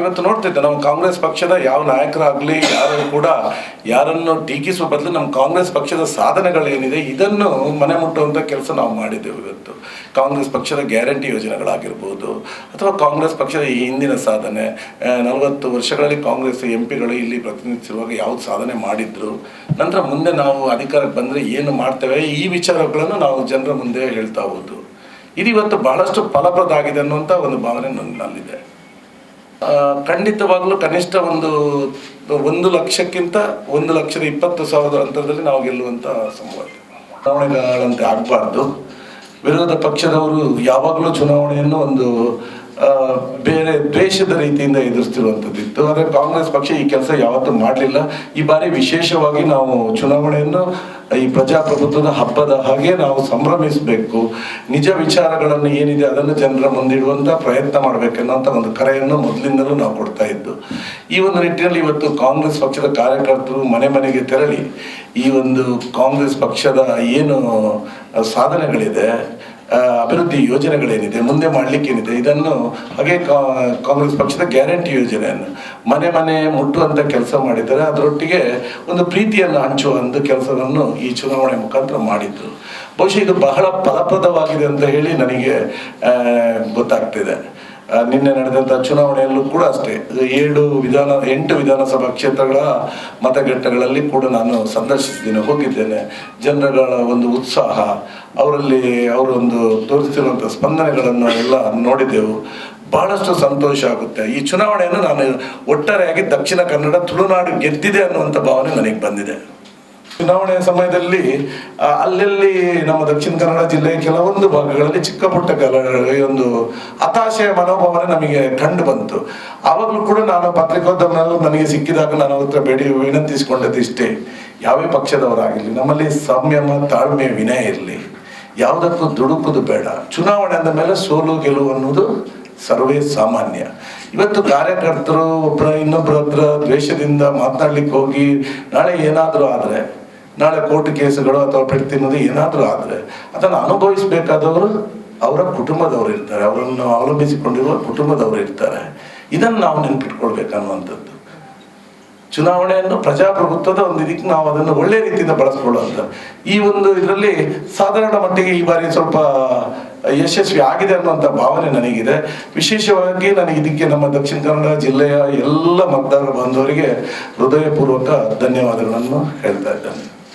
ಇವತ್ತು ನೋಡ್ತಿದ್ದೆ ನಮ್ಮ ಕಾಂಗ್ರೆಸ್ ಪಕ್ಷದ ಯಾವ ನಾಯಕರಾಗಲಿ, ಯಾರು ಕೂಡ ಯಾರನ್ನು ಟೀಕಿಸುವ ಬದಲು ನಮ್ಮ ಕಾಂಗ್ರೆಸ್ ಪಕ್ಷದ ಸಾಧನೆಗಳೇನಿದೆ, ಇದನ್ನು ಮನೆ ಮುಟ್ಟುವಂಥ ಕೆಲಸ ನಾವು ಮಾಡಿದ್ದೆವು ಇವತ್ತು. ಕಾಂಗ್ರೆಸ್ ಪಕ್ಷದ ಗ್ಯಾರಂಟಿ ಯೋಜನೆಗಳಾಗಿರ್ಬೋದು, ಅಥವಾ ಕಾಂಗ್ರೆಸ್ ಪಕ್ಷದ ಈ ಹಿಂದಿನ ಸಾಧನೆ ನಲವತ್ತು ವರ್ಷಗಳಲ್ಲಿ ಕಾಂಗ್ರೆಸ್ ಎಂ ಪಿಗಳು ಇಲ್ಲಿ ಪ್ರತಿನಿಧಿಸಿರುವಾಗ ಯಾವ್ದು ಸಾಧನೆ ಮಾಡಿದ್ರು, ನಂತರ ಮುಂದೆ ನಾವು ಅಧಿಕಾರಕ್ಕೆ ಬಂದರೆ ಏನು ಮಾಡ್ತೇವೆ, ಈ ವಿಚಾರಗಳನ್ನು ನಾವು ಜನರ ಮುಂದೆ ಹೇಳ್ತಾ ಹೋದು. ಇದು ಇವತ್ತು ಬಹಳಷ್ಟು ಫಲಪ್ರದ ಆಗಿದೆ ಅನ್ನುವಂಥ ಒಂದು ಭಾವನೆ ನನ್ನಲ್ಲಿದೆ ಖಂಡಿತವಾಗ್ಲೂ ಕನಿಷ್ಠ ಒಂದು ಒಂದು ಲಕ್ಷಕ್ಕಿಂತ ಒಂದು ಲಕ್ಷದ ಇಪ್ಪತ್ತು ಸಾವಿರದ ಅಂತರದಲ್ಲಿ ನಾವು ಗೆಲ್ಲುವಂತ ಸಂಭವ. ಚುನಾವಣೆಗಳಂತೆ ಆಗಬಾರ್ದು ವಿರೋಧ ಪಕ್ಷದವರು ಯಾವಾಗಲೂ ಚುನಾವಣೆಯನ್ನು ಒಂದು ಬೇರೆ ದ್ವೇಷದ ರೀತಿಯಿಂದ ಎದುರಿಸ್ತಿರುವಂಥದ್ದಿತ್ತು. ಆದರೆ ಕಾಂಗ್ರೆಸ್ ಪಕ್ಷ ಈ ಕೆಲಸ ಯಾವತ್ತೂ ಮಾಡಲಿಲ್ಲ. ಈ ಬಾರಿ ವಿಶೇಷವಾಗಿ ನಾವು ಚುನಾವಣೆಯನ್ನು, ಈ ಪ್ರಜಾಪ್ರಭುತ್ವದ ಹಬ್ಬದ ಹಾಗೆ ನಾವು ಸಂಭ್ರಮಿಸಬೇಕು. ನಿಜ ವಿಚಾರಗಳನ್ನು ಏನಿದೆ ಅದನ್ನು ಜನರ ಮುಂದಿಡುವಂಥ ಪ್ರಯತ್ನ ಮಾಡಬೇಕೆನ್ನುವಂಥ ಒಂದು ಕರೆಯನ್ನು ಮೊದಲಿಂದಲೂ ನಾವು ಕೊಡ್ತಾ ಇದ್ದು. ಈ ಒಂದು ನಿಟ್ಟಿನಲ್ಲಿ ಇವತ್ತು ಕಾಂಗ್ರೆಸ್ ಪಕ್ಷದ ಕಾರ್ಯಕರ್ತರು ಮನೆ ಮನೆಗೆ ತೆರಳಿ ಈ ಒಂದು ಕಾಂಗ್ರೆಸ್ ಪಕ್ಷದ ಏನು ಸಾಧನೆಗಳಿದೆ ಅಭಿವೃದ್ಧಿ ಯೋಜನೆಗಳೇನಿದೆ, ಮುಂದೆ ಮಾಡಲಿಕ್ಕೇನಿದೆ, ಇದನ್ನು ಹಾಗೆ ಕಾಂಗ್ರೆಸ್ ಪಕ್ಷದ ಗ್ಯಾರಂಟಿ ಯೋಜನೆಯನ್ನು ಮನೆ ಮನೆ ಮುಟ್ಟುವಂಥ ಕೆಲಸ ಮಾಡಿದ್ದಾರೆ. ಅದರೊಟ್ಟಿಗೆ ಒಂದು ಪ್ರೀತಿಯನ್ನು ಹಂಚುವಂಥ ಕೆಲಸವನ್ನು ಈ ಚುನಾವಣೆ ಮುಖಾಂತರ ಮಾಡಿದ್ರು. ಬಹುಶಃ ಇದು ಬಹಳ ಫಲಪ್ರದವಾಗಿದೆ ಅಂತ ಹೇಳಿ ನನಗೆ ಗೊತ್ತಾಗ್ತಿದೆ. ನಿನ್ನೆ ನಡೆದಂಥ ಚುನಾವಣೆಯಲ್ಲೂ ಕೂಡ ಅಷ್ಟೇ. ಏಳು ವಿಧಾನ, ಎಂಟು ವಿಧಾನಸಭಾ ಕ್ಷೇತ್ರಗಳ ಮತಗಟ್ಟೆಗಳಲ್ಲಿ ಕೂಡ ನಾನು ಸಂದರ್ಶಿಸಿದ್ದೇನೆ, ಹೋಗಿದ್ದೇನೆ. ಜನಗಳ ಒಂದು ಉತ್ಸಾಹ, ಅವರಲ್ಲಿ ಅವರೊಂದು ತೋರಿಸ್ತಿರುವಂಥ ಸ್ಪಂದನೆಗಳನ್ನು ಎಲ್ಲ ನೋಡಿದೆವು. ಬಹಳಷ್ಟು ಸಂತೋಷ ಆಗುತ್ತೆ. ಈ ಚುನಾವಣೆಯನ್ನು ನಾನು ಒಟ್ಟಾರೆಯಾಗಿ ದಕ್ಷಿಣ ಕನ್ನಡ, ತುಳುನಾಡು ಗೆದ್ದಿದೆ ಅನ್ನುವಂಥ ಭಾವನೆ ನನಗೆ ಬಂದಿದೆ. ಚುನಾವಣೆಯ ಸಮಯದಲ್ಲಿ ಅಲ್ಲಲ್ಲಿ ನಮ್ಮ ದಕ್ಷಿಣ ಕನ್ನಡ ಜಿಲ್ಲೆಯ ಕೆಲವೊಂದು ಭಾಗಗಳಲ್ಲಿ ಚಿಕ್ಕ ಪುಟ್ಟ ಒಂದು ಹತಾಶೆಯ ಮನೋಭಾವನೆ ನಮಗೆ ಕಂಡು ಬಂತು. ಆವಾಗಲೂ ಕೂಡ ನಾನು ಪತ್ರಿಕೋದ್ಯಮನಲ್ಲೂ ನನಗೆ ಸಿಕ್ಕಿದಾಗ ನಾನು ಹತ್ರ ಬೇಡಿ ವಿನಂತಿಸಿಕೊಂಡದ್ದು ಇಷ್ಟೇ. ಯಾವೇ ಪಕ್ಷದವರಾಗಿರಲಿ, ನಮ್ಮಲ್ಲಿ ಸಂಯಮ ತಾಳ್ಮೆ ವಿನಯ ಇರಲಿ. ಯಾವುದಕ್ಕೂ ದುಡುಕುದು ಬೇಡ. ಚುನಾವಣೆ ಅಂದ ಮೇಲೆ ಸೋಲು, ಗೆಲುವು ಅನ್ನೋದು ಸರ್ವೇ ಸಾಮಾನ್ಯ. ಇವತ್ತು ಕಾರ್ಯಕರ್ತರು ಒಬ್ಬರ ಇನ್ನೊಬ್ಬರ ಹತ್ರ ದ್ವೇಷದಿಂದ ಮಾತನಾಡ್ಲಿಕ್ಕೆ ಹೋಗಿ, ನಾಳೆ ಏನಾದರೂ ಆದರೆ ನಾಳೆ ಕೋರ್ಟ್ ಕೇಸುಗಳು ಅಥವಾ ಪೆಟ್ಟು ತಿನ್ನೋದು ಏನಾದರೂ ಆದರೆ ಅದನ್ನು ಅನುಭವಿಸಬೇಕಾದವರು ಅವರ ಕುಟುಂಬದವರು ಇರ್ತಾರೆ. ಅವರನ್ನು ಅವಲಂಬಿಸಿಕೊಂಡಿರುವ ಕುಟುಂಬದವರು ಇರ್ತಾರೆ. ಇದನ್ನು ನಾವು ನೆನ್ಪಿಟ್ಕೊಳ್ಬೇಕನ್ನುವಂಥದ್ದು. ಚುನಾವಣೆಯನ್ನು ಪ್ರಜಾಪ್ರಭುತ್ವದ ಒಂದು ಇದಕ್ಕೆ ನಾವು ಅದನ್ನು ಒಳ್ಳೆ ರೀತಿಯಿಂದ ಬಳಸ್ಕೊಳ್ಳುವಂಥ ಈ ಒಂದು ಇದರಲ್ಲಿ ಸಾಧಾರಣ ಮಟ್ಟಿಗೆ ಈ ಬಾರಿ ಸ್ವಲ್ಪ ಯಶಸ್ವಿ ಆಗಿದೆ ಅನ್ನುವಂಥ ಭಾವನೆ ನನಗಿದೆ. ವಿಶೇಷವಾಗಿ ನನಗೆ ಇದಕ್ಕೆ ನಮ್ಮ ದಕ್ಷಿಣ ಕನ್ನಡ ಜಿಲ್ಲೆಯ ಎಲ್ಲ ಮತದಾರ ಬಾಂಧವರಿಗೆ ಹೃದಯಪೂರ್ವಕ ಧನ್ಯವಾದಗಳನ್ನು ಹೇಳ್ತಾ ಇದ್ದೇನೆ.